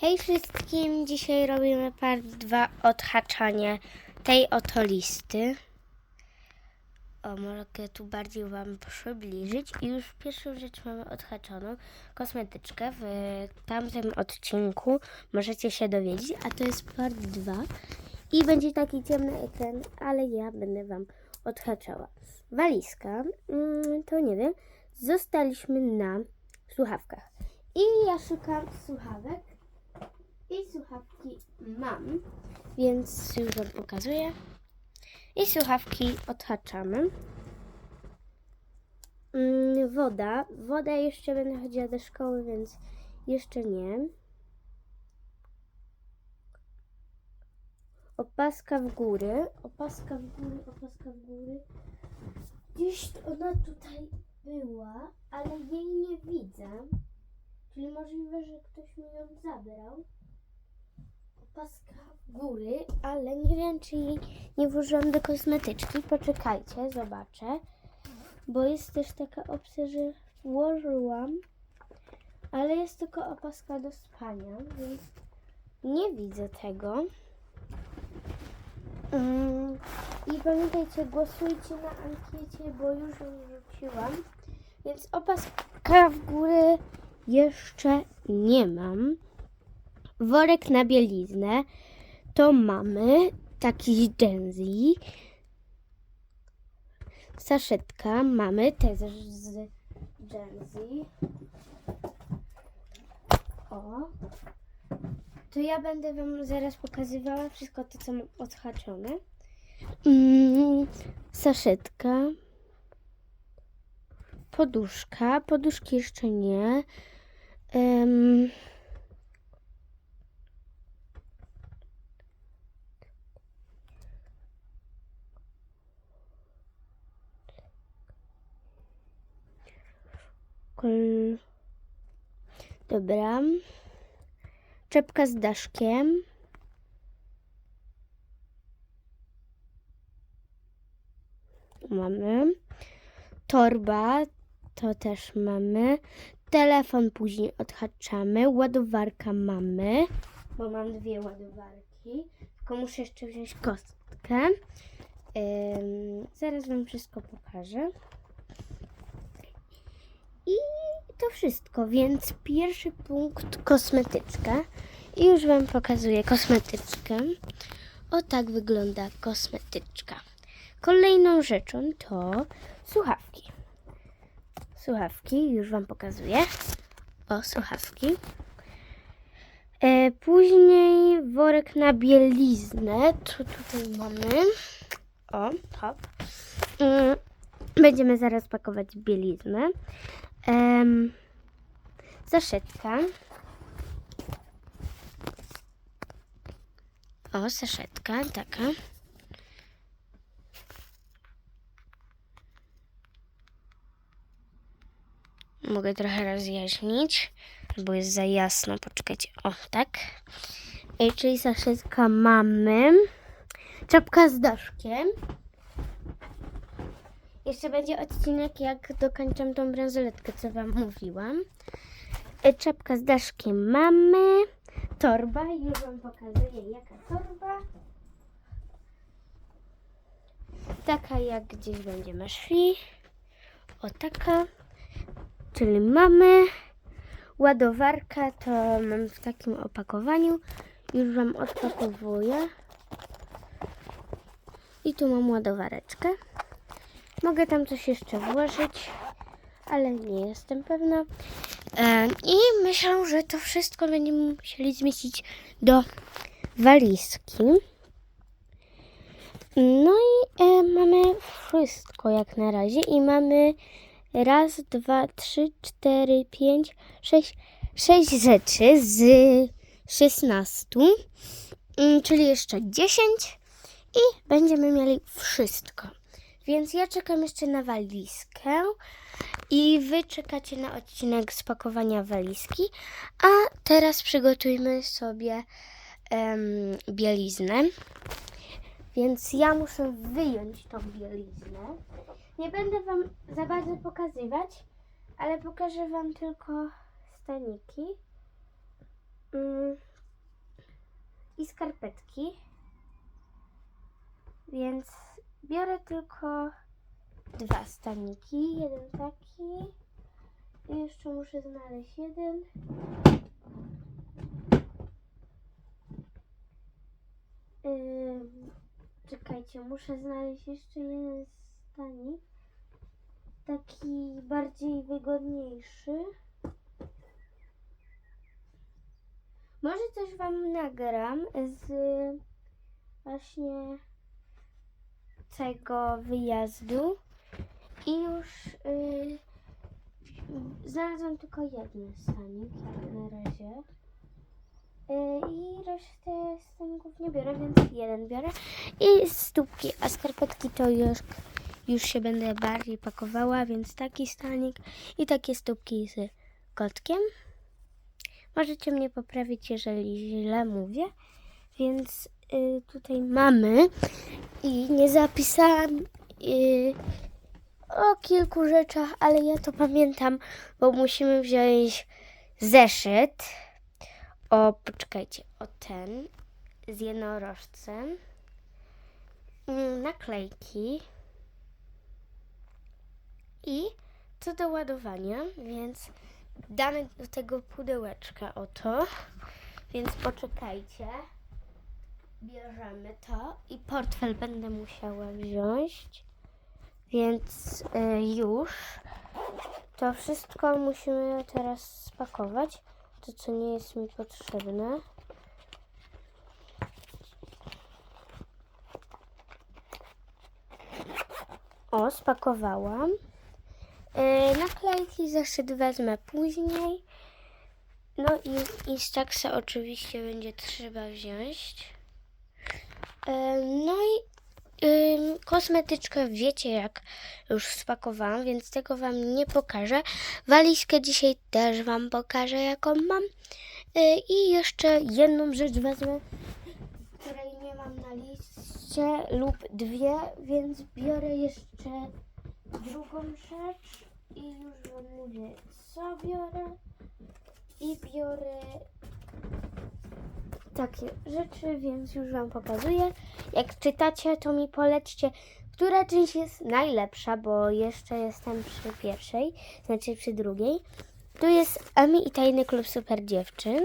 Hej wszystkim, dzisiaj robimy part 2 odhaczanie tej oto listy. O, mogę tu bardziej Wam przybliżyć. I już pierwszą rzecz mamy odhaczoną, kosmetyczkę. W tamtym odcinku możecie się dowiedzieć, a to jest part 2. I będzie taki ciemny ekran, ale ja będę Wam odhaczała. Walizka, mm, to nie wiem, zostaliśmy na słuchawkach. I ja szukam słuchawek. I słuchawki mam, więc już Wam pokazuję. I słuchawki odhaczamy. Mm, woda. Woda jeszcze będę chodziła do szkoły, więc jeszcze nie. Opaska w góry. Opaska w góry, opaska w góry. Gdzieś ona tutaj była, ale jej nie widzę. Czyli możliwe, że ktoś mi ją zabrał. Opaska w góry, ale nie wiem, czy jej nie włożyłam do kosmetyczki. Poczekajcie, zobaczę. Bo jest też taka opcja, że włożyłam, ale jest tylko opaska do spania, więc nie widzę tego. Mm, I pamiętajcie, głosujcie na ankiecie, bo już ją rzuciłam. Więc opaska w górę jeszcze nie mam. Worek na bieliznę to mamy taki Genzi. Saszetka mamy też z Genzi. O. To ja będę Wam zaraz pokazywała wszystko to, co mam odhaczone. Mm, saszetka. Poduszka. Poduszki jeszcze nie. Em, kol... Dobra. Czepka z daszkiem. Mamy. Torba. To też mamy. Telefon później odhaczamy. Ładowarka mamy. Bo mam dwie ładowarki. Tylko muszę jeszcze wziąć kostkę. Ym, zaraz Wam wszystko pokażę. I to wszystko, więc pierwszy punkt kosmetyczka. I już Wam pokazuję kosmetyczkę. O tak wygląda kosmetyczka. Kolejną rzeczą to słuchawki. Słuchawki, już Wam pokazuję. O, słuchawki. E, później worek na bieliznę. Co tutaj mamy? O, hop. Mm, Będziemy zaraz pakować bieliznę. Em, zaszetka. O, saszetka, taka. Mogę trochę rozjaśnić, bo jest za jasno. Poczekajcie. O, tak. I czyli saszetka mamy. Czapka z daszkiem. Jeszcze będzie odcinek, jak dokończę tą bransoletkę, co Wam mówiłam. E, Czapka z daszkiem mamy. Torba, już Wam pokazuję, jaka torba. Taka, jak gdzieś będziemy szli. O, taka. Czyli mamy. Ładowarka to mam w takim opakowaniu. Już Wam odpakowuję. I tu mam ładowareczkę. Mogę tam coś jeszcze włożyć, ale nie jestem pewna. E, I myślę, że to wszystko będziemy musieli zmieścić do walizki. No i e, mamy wszystko jak na razie. I mamy raz, dwa, trzy, cztery, pięć, sześć, sześć rzeczy z szesnastu. Mm, Czyli jeszcze dziesięć. I będziemy mieli wszystko. Więc ja czekam jeszcze na walizkę i wy czekacie na odcinek spakowania walizki. A teraz przygotujmy sobie bieliznę. Więc ja muszę wyjąć tą bieliznę. Nie będę wam za bardzo pokazywać, ale pokażę wam tylko staniki. Mm, skarpetki. Więc biorę tylko dwa staniki. Jeden taki. I jeszcze muszę znaleźć jeden. Ym, czekajcie, muszę znaleźć jeszcze jeden stanik. Taki bardziej wygodniejszy. Może coś Wam nagram z właśnie tego wyjazdu. I już y, znalazłam tylko jeden stanik, jak na razie. Y, I resztę staników nie biorę, więc jeden biorę. I stópki, a skarpetki to już, już się będę bardziej pakowała, więc taki stanik i takie stópki z kotkiem. Możecie mnie poprawić, jeżeli źle mówię. Więc y, tutaj mamy i nie zapisałam y, o kilku rzeczach, ale ja to pamiętam, bo musimy wziąć zeszyt. O, poczekajcie, o ten z jednorożcem. Mm, Naklejki. I co do ładowania, więc damy do tego pudełeczka oto. Więc poczekajcie. Bierzemy to i portfel będę musiała wziąć. Więc y, już. To wszystko musimy teraz spakować. To, co nie jest mi potrzebne. O, spakowałam. Yy, naklejki zeszyt wezmę później. No i Instaxa oczywiście będzie trzeba wziąć. No i kosmetyczkę wiecie jak już spakowałam, więc tego Wam nie pokażę. Walizkę dzisiaj też Wam pokażę jaką mam. Yy, I jeszcze jedną rzecz wezmę, której nie mam na liście lub dwie, więc biorę jeszcze drugą rzecz i już Wam mówię co biorę i biorę takie rzeczy, więc już Wam pokazuję. Jak czytacie, to mi polećcie, która część jest najlepsza, bo jeszcze jestem przy pierwszej, znaczy przy drugiej. Tu jest Emi i Tajny Klub Super Dziewczyn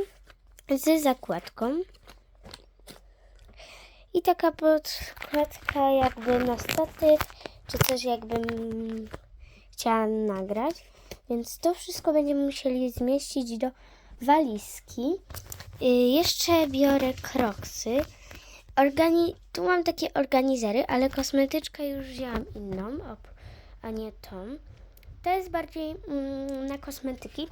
z zakładką. I taka podkładka jakby na statyw, czy coś jakbym chciała nagrać. Więc to wszystko będziemy musieli zmieścić do walizki. Y, jeszcze biorę kroksy. Organi tu mam takie organizery, ale kosmetyczkę już wzięłam inną, a nie tą. To jest bardziej mm, na kosmetyki,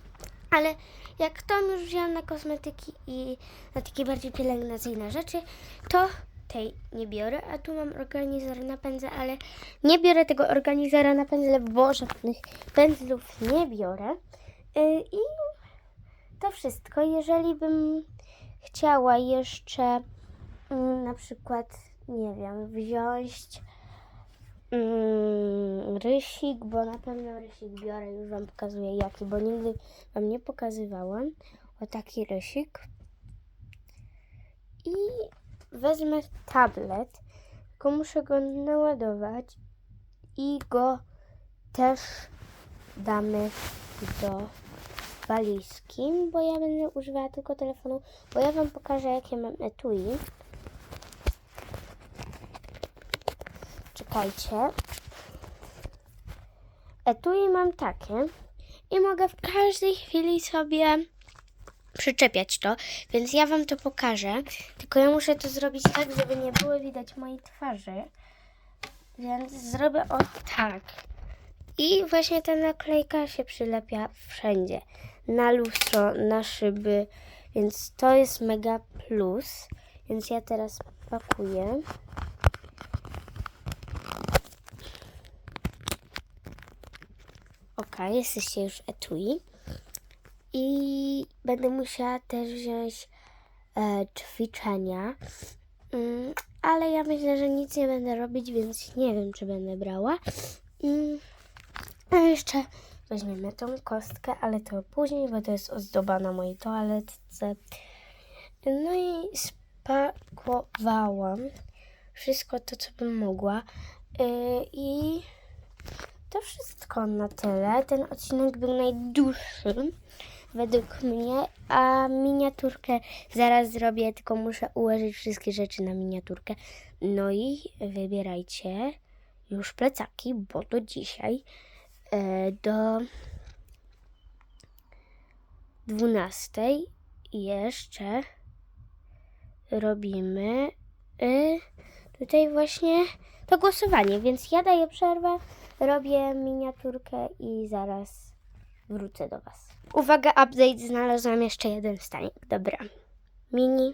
ale jak tą już wzięłam na kosmetyki i na takie bardziej pielęgnacyjne rzeczy, to tej nie biorę, a tu mam organizer na pędzle, ale nie biorę tego organizera na pędzle, bo żadnych pędzlów nie biorę. Yy, I to wszystko. Jeżeli bym chciała jeszcze mm, na przykład, nie wiem, wziąć mm, rysik, bo na pewno rysik biorę, już Wam pokazuję jaki, bo nigdy Wam nie pokazywałam. O taki rysik. I wezmę tablet, tylko muszę go naładować i go też damy do walizki, bo ja będę używała tylko telefonu, bo ja Wam pokażę jakie mam etui. Czekajcie. Etui mam takie i mogę w każdej chwili sobie przyczepiać to, więc ja Wam to pokażę. Tylko ja muszę to zrobić tak, żeby nie było widać mojej twarzy. Więc zrobię o tak. I właśnie ta naklejka się przylepia wszędzie. Na lustro, na szyby, więc to jest mega plus. Więc ja teraz pakuję. Ok, jesteście już etui. I będę musiała też wziąć e, ćwiczenia. Mm, ale ja myślę, że nic nie będę robić, więc nie wiem, czy będę brała. Mm, a jeszcze weźmiemy tą kostkę, ale to później, bo to jest ozdoba na mojej toaletce. No i spakuję zapakowałam wszystko to, co bym mogła. Yy, I to wszystko na tyle. Ten odcinek był najdłuższy według mnie, a miniaturkę zaraz zrobię, tylko muszę ułożyć wszystkie rzeczy na miniaturkę. No i wybierajcie już plecaki, bo do dzisiaj do 12 jeszcze robimy y, tutaj właśnie to głosowanie, więc ja daję przerwę, robię miniaturkę i zaraz wrócę do Was. Uwaga, update, znalazłam jeszcze jeden stanik. Dobra, mini.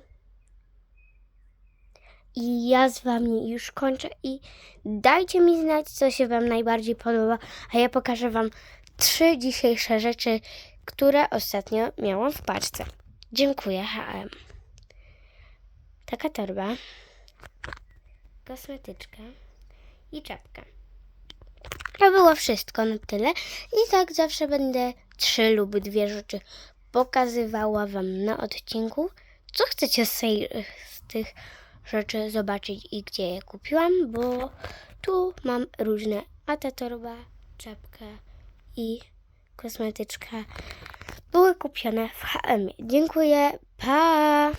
I ja z Wami już kończę i dajcie mi znać, co się Wam najbardziej podoba, a ja pokażę Wam trzy dzisiejsze rzeczy, które ostatnio miałam w paczce. Dziękuję, H&M. Taka torba, kosmetyczka i czapka. To było wszystko na tyle. I tak zawsze będę trzy lub dwie rzeczy pokazywała Wam na odcinku. Co chcecie z, tych rzeczy zobaczyć i gdzie je kupiłam, bo tu mam różne, a ta torba, czapka i kosmetyczka były kupione w H&M. Dziękuję, pa!